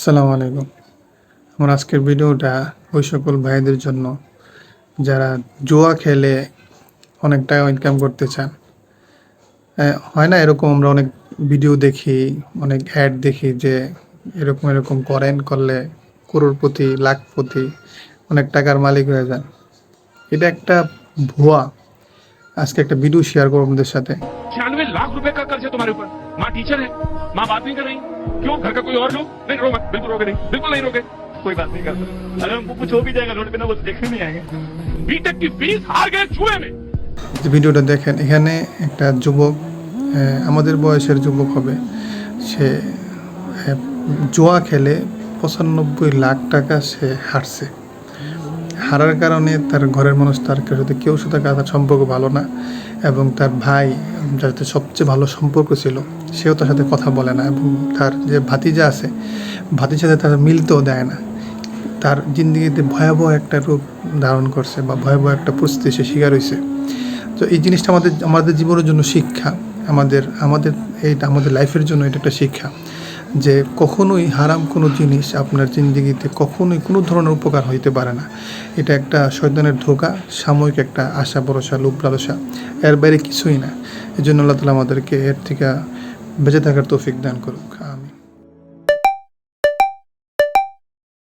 আসসালামু আলাইকুম। আমার আজকের ভিডিওটা ওই সকল ভাইদের জন্য যারা জুয়া খেলে অনেক টাকা ইনকাম করতে চান। হয় না এরকম আমরা অনেক ভিডিও দেখি, অনেক অ্যাড দেখি যে এরকম এরকম করেন, করলে করোড়পতি লাখপতি অনেক টাকার মালিক হয়ে যান। এটা একটা ভুয়া। আজকে একটা ভিডিও শেয়ার করব আমাদের সাথে। লাখ রুপে কাজ তোমার উপর? माँ टीचर है माँ बात नहीं कर रही क्यों घर का कोई और लोग नहीं रोगा बिल्कुल रोगे नहीं बिल्कुल नहीं रोगे कोई बात नहीं करता अगर हमको कुछ हो भी जाएगा रोड पे ना वो तो देखने नहीं आएंगे बीटेक की फीस हार गए जुए में যে ভিডিওটা দেখেন এখানে একটা যুবক আহ, আমাদের বয়সের যুবক হবে সে আহ, জুয়া খেলে পঁচানব্বই লাখ টাকা সে হারছে হারার কারণে তার ঘরের মানুষ, তার সাথে কেউ সাথে তার সম্পর্ক ভালো না এবং তার ভাই, যার সাথে সবচেয়ে ভালো সম্পর্ক ছিল, সেও তার সাথে কথা বলে না এবং তার যে ভাতিজা আছে ভাতির সাথে তার মিলতেও দেয় না। তার জিন্দগিতে ভয়াবহ একটা রূপ ধারণ করছে বা ভয়াবহ একটা পরিস্থিতি সে শিকার হয়েছে তো এই জিনিসটা আমাদের আমাদের জীবনের জন্য শিক্ষা। আমাদের আমাদের এইটা আমাদের লাইফের জন্য এটা একটা শিক্ষা যে কখনোই হারাম কোনো জিনিস আপনার জিন্দিগিতে কখনোই কোনো ধরনের উপকার হইতে পারে না। এটা একটা শয়তানের ধোকা, সাময়িক একটা আশা, ভরসা, লোভ, লালসা, এর বাইরে কিছুই না। এই জন্য আল্লাহ তালা আমাদেরকে এর থেকে বেঁচে থাকার তৌফিক দান করুক।